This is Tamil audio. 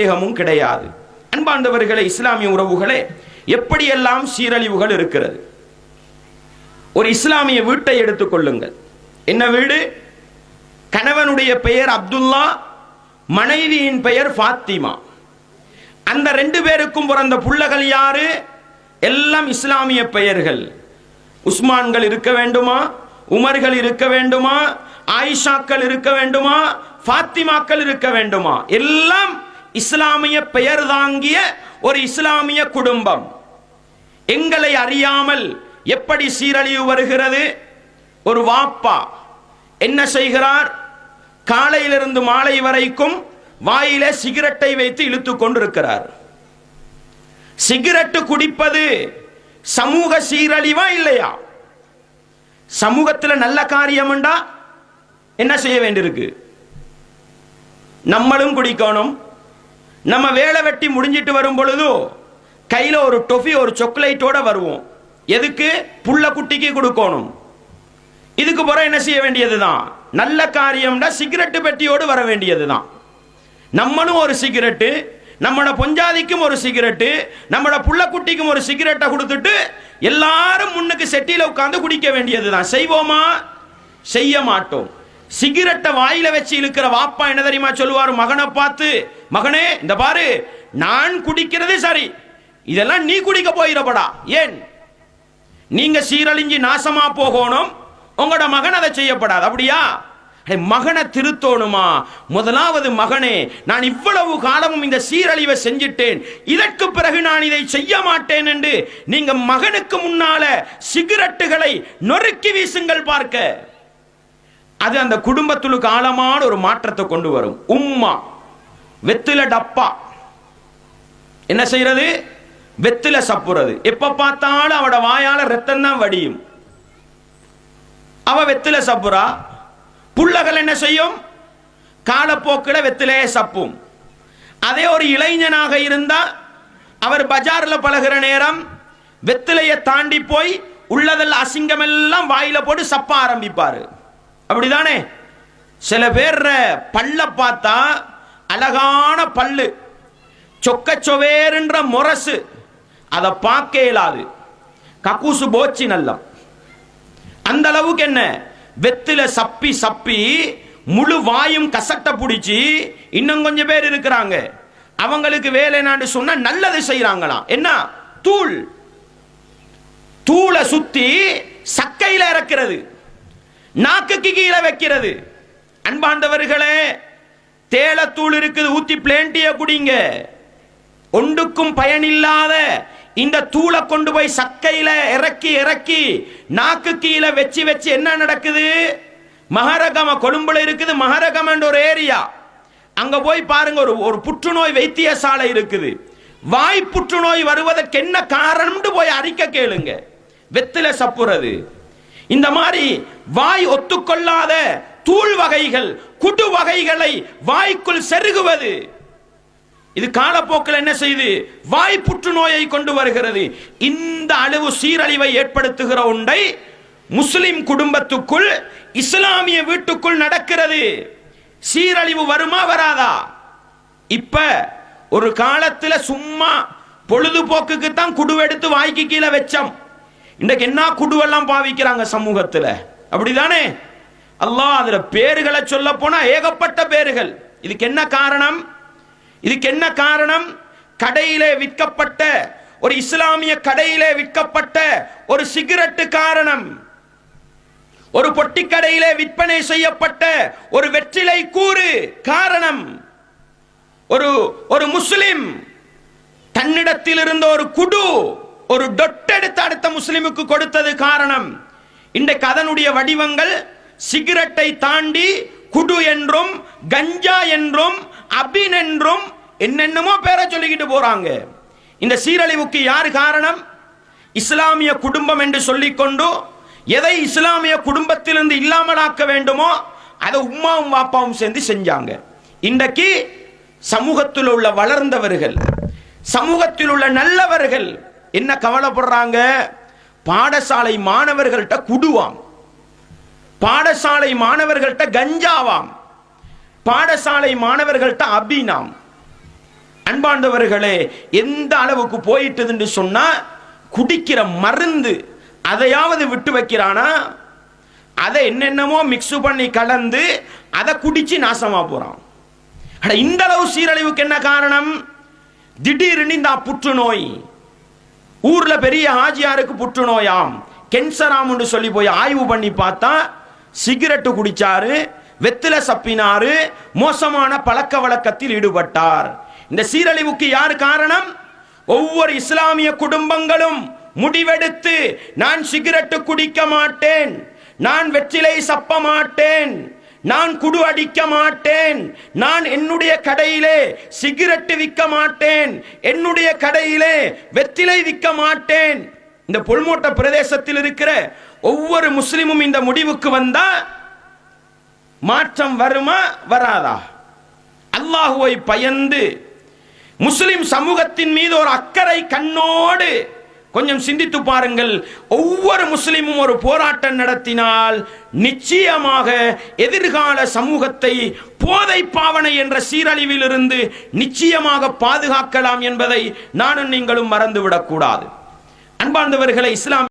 சந்தேகமும் கிடையாது. அன்பாண்டவர்களே இஸ்லாமிய உறவுகளே எப்படியெல்லாம் சீரழிவுகள் இருக்கிறது? ஒரு இஸ்லாமிய வீட்டை எடுத்துக்கொள்ளுங்கள் என்ன வீடு? கணவனுடைய பெயர் அப்துல்லா மனைவியின் பெயர் ஃபாத்திமா. அந்த ரெண்டு பேருக்கும் பிறந்த புள்ளகள் யாரு? எல்லாம் இஸ்லாமிய பெயர்கள். உஸ்மான்கள் இருக்க வேண்டுமா? உமர்கள் இருக்க வேண்டுமா? ஆயிஷாக்கள் இருக்க வேண்டுமா? ஃபாத்திமாக்கள் இருக்க வேண்டுமா? எல்லாம் இஸ்லாமிய பெயர் தாங்கிய ஒரு இஸ்லாமிய குடும்பம். எங்களை அறியாமல் எப்படி சீரழிவு வருகிறது? ஒரு வாப்பா என்ன செய்கிறார்? காலையிலிருந்து மாலை வரைக்கும் வாயில சிகரெட்டை வைத்து இழுத்து கொண்டிருக்கிறார். சிகரெட்டு குடிப்பது சமூக சீரழிவா இல்லையா? சமூகத்தில் நல்ல காரியம்ண்டா என்ன செய்ய வேண்டியிருக்கு? நம்மளும் குடிக்கணும். நம்ம வேலை வெட்டி முடிஞ்சிட்டு வரும் பொழுது கையில் ஒரு டொஃபி ஒரு சாக்லேட்டோட வருவோம். எதுக்கு? புள்ள குட்டிக்கு கொடுக்கணும். இதுக்கு பிறகு என்ன செய்ய வேண்டியது தான் நல்ல காரியம்னா சிகரெட்டு பெட்டியோடு வர வேண்டியது தான் நம்மளும் ஒரு சிகரெட்டு நம்மளோட பொஞ்சாதிக்கும் ஒரு சிகரெட்டு நம்மளோட புள்ளக்குட்டிக்கும் ஒரு சிகரெட்டை கொடுத்துட்டு எல்லாரும் முன்னுக்கு செட்டியில் உட்காந்து குடிக்க வேண்டியது தான் செய்வோமா? செய்ய மாட்டோம். சிகரெட்டை வாயில வச்சு இழுக்கிற வாப்பா என்ன தெரியுமா சொல்லுவார்? மகனை பார்த்து மகனே இந்த பாரு நான் குடிக்கிறது சரி. இதெல்லாம் நீ குடிக்க போயிடப்படா ஏன்? நீங்க சீரழிஞ்சு நாசமா போகணும். உங்களோட மகன் அதை செய்யப்படாது. அப்படியா? மகனை திருத்தோணுமா? முதலாவது மகனே நான் இவ்வளவு காலமும் இந்த சீரழிவை செஞ்சிட்டேன். இதற்கு பிறகு நான் இதை செய்ய மாட்டேன் என்று நீங்க மகனுக்கு முன்னால சிகரெட்டுகளை நொறுக்கி வீசுங்கள் பார்க்க. அது அந்த குடும்பத்துக்கு ஆழமான ஒரு மாற்றத்தை கொண்டு வரும். உம்மா வெத்தில டப்பா. என்ன செய்யறது? வெத்தில சப்புறது. எப்ப பார்த்தாலும் அவட வாயால ரத்தம் தான் வடியும். அவ வெத்தில சப்புறா? புள்ளகள் என்ன செய்யும்? காலப்போக்கில் வெத்திலையே சப்பும். அதே ஒரு இளைஞனாக இருந்தா அவர் பஜார்ல பழகுற நேரம் வெத்திலையை தாண்டி போய் உள்ளதெல்லாம் அசிங்கமெல்லாம் வாயில போட்டு சப்ப ஆரம்பிப்பாரு. அப்படிதானே? சில பேர் பல்ல பார்த்தா அழகான பல்லு சொக்க சொவேருன்ற முரசு அதை பார்க்க இயலாது. கக்கூசு போச்சு நல்லம் அந்த அளவுக்கு என்ன? வெத்தில சப்பி சப்பி முழு வாயும் கசட்ட பிடிச்சி இன்னும் கொஞ்சம் பேர் இருக்கிறாங்க. அவங்களுக்கு வேலை நான் சொன்னா நல்லது செய்யறாங்களாம் என்ன? தூள். தூளை சுத்தி சக்கையில இறக்கிறது. நாக்குக்கு கீழே வைக்கிறது. அன்பாண்டவர்களே தேளத்தூள் இருக்குது ஊத்தி பிளேண்டிய குடிங்க. ஒன்றுக்கும் பயனில்லாத இந்த தூளை கொண்டு போய் சக்கையில இறக்கி இறக்கி நாக்கு கீழே வச்சு வச்சு என்ன நடக்குது? மகரகம கொழும்புல இருக்குது மகரகமன்ற ஒரு ஏரியா. அங்க போய் பாருங்க ஒரு ஒரு புற்றுநோய் வைத்தியசாலை இருக்குது. வாய் புற்றுநோய் வருவதற்கு என்ன காரணம்னு போய் அறிக்கை கேளுங்க. வெத்தில சப்புறது. இந்த மாதிரி வாய் ஒத்துக்கொள்ளாத தூள் வகைகள் குடு வகைகளை வாய்க்குள் செருகுவது. இது காலப்போக்கில் என்ன செய்து? வாய் புற்றுநோயை கொண்டு வருகிறது. இந்த அளவு சீரழிவை ஏற்படுத்துகிற ஒன்றை முஸ்லிம் குடும்பத்துக்குள் இஸ்லாமிய வீட்டுக்குள் நடக்கிறது. சீரழிவு வருமா வராதா? இப்ப ஒரு காலத்துல சும்மா பொழுதுபோக்குக்கு தான் குடுவெடுத்து வாய்க்கு கீழே வச்சோம். இன்றைக்கு என்ன குடுவெல்லாம் பாவிக்கிறாங்க சமூகத்துல? அப்படிதானே? அல்லாஹ் அதுல பேர்களை சொல்ல போனா ஏகப்பட்ட பேர்கள். இதுக்கு என்ன காரணம்? இதுக்கு என்ன காரணம்? கடையிலே விற்கப்பட்ட ஒரு இஸ்லாமிய கடையிலே விற்கப்பட்ட ஒரு சிகரெட்டு காரணம். ஒரு பொட்டி கடையிலே விற்பனை செய்யப்பட்ட ஒரு வெற்றிலை கூறு காரணம். ஒரு ஒரு முஸ்லிம் தன்னிடத்தில் இருந்த ஒரு குடு ஒரு டொட்டெடுத்து அடுத்த முஸ்லிமுக்கு கொடுத்தது காரணம். இன்றைக்கு அதனுடைய வடிவங்கள் சிகரெட்டை தாண்டி குடு என்றும் கஞ்சா என்றும் அபின் என்றும் என்னென்னமோ பேரை சொல்லிக்கிட்டு போறாங்க. இந்த சீரழிவுக்கு யார் காரணம்? இஸ்லாமிய குடும்பம் என்று சொல்லிக்கொண்டு எதை இஸ்லாமிய குடும்பத்திலிருந்து இல்லாமலாக்க வேண்டுமோ அதை உம்மாவும் வாப்பாவும் சேர்ந்து செஞ்சாங்க. இன்றைக்கு சமூகத்தில் உள்ள வளர்ந்தவர்கள் சமூகத்தில் உள்ள நல்லவர்கள் என்ன கவலைப்படுறாங்க? பாடசாலை மாணவர்கள்ட்ட குடுவாம். பாடசாலை மாணவர்கள்ட்ட கஞ்சாவாம். பாடசாலை மாணவர்கள்ட்ட அபினாம். அன்பாண்டவர்களே எந்த அளவுக்கு போயிட்டதுன்னு சொன்னா குடிக்கிற மருந்து அதையாவது விட்டு வைக்கிறானா? அதை என்னென்னமோ மிக்ஸ் பண்ணி கலந்து அதை குடிச்சு நாசமா போறான். இந்த அளவு சீரழிவுக்கு என்ன காரணம்? திடீர்னு இந்த புற்றுநோய். ஊர்ல பெரிய ஹாஜியாருக்கு புற்றுநோயாம். கேன்சராம்னு சொல்லி போய் ஆய்வு பண்ணி பார்த்தா சிகரெட்டு குடிச்சாரு வெத்தில சப்பினாரு மோசமான பழக்க வழக்கத்தில் ஈடுபட்டார். இந்த சீரழிவுக்கு யார் காரணம்? ஒவ்வொரு இஸ்லாமிய குடும்பங்களும் முடிவெடுத்து நான் சிகரெட்டு குடிக்க மாட்டேன் நான் வெற்றிலை சப்ப மாட்டேன் நான் குடு அடிக்க மாட்டேன். நான் என்னுடைய கடையிலே சிகரெட்டு விற்க மாட்டேன். என்னுடைய கடையிலே வெத்திலை விற்க மாட்டேன். இந்த பொல்மோட்ட பிரதேசத்தில் இருக்கிற ஒவ்வொரு முஸ்லிமும் இந்த முடிவுக்கு வந்தா மாற்றம் வருமா வராதா? அல்லாஹுவை பயந்து முஸ்லிம் சமூகத்தின் மீது ஒரு அக்கறை கண்ணோடு கொஞ்சம் சிந்தித்து பாருங்கள். ஒவ்வொரு முஸ்லிமும் ஒரு போராட்டம் நடத்தினால் நிச்சயமாக எதிர்கால சமூகத்தை போதை பாவனை என்ற சீரழிவிலிருந்து நிச்சயமாக பாதுகாக்கலாம் என்பதை நானும் நீங்களும் மறந்துவிடக் கூடாது அன்பார்ந்தவர்களை இஸ்லாம்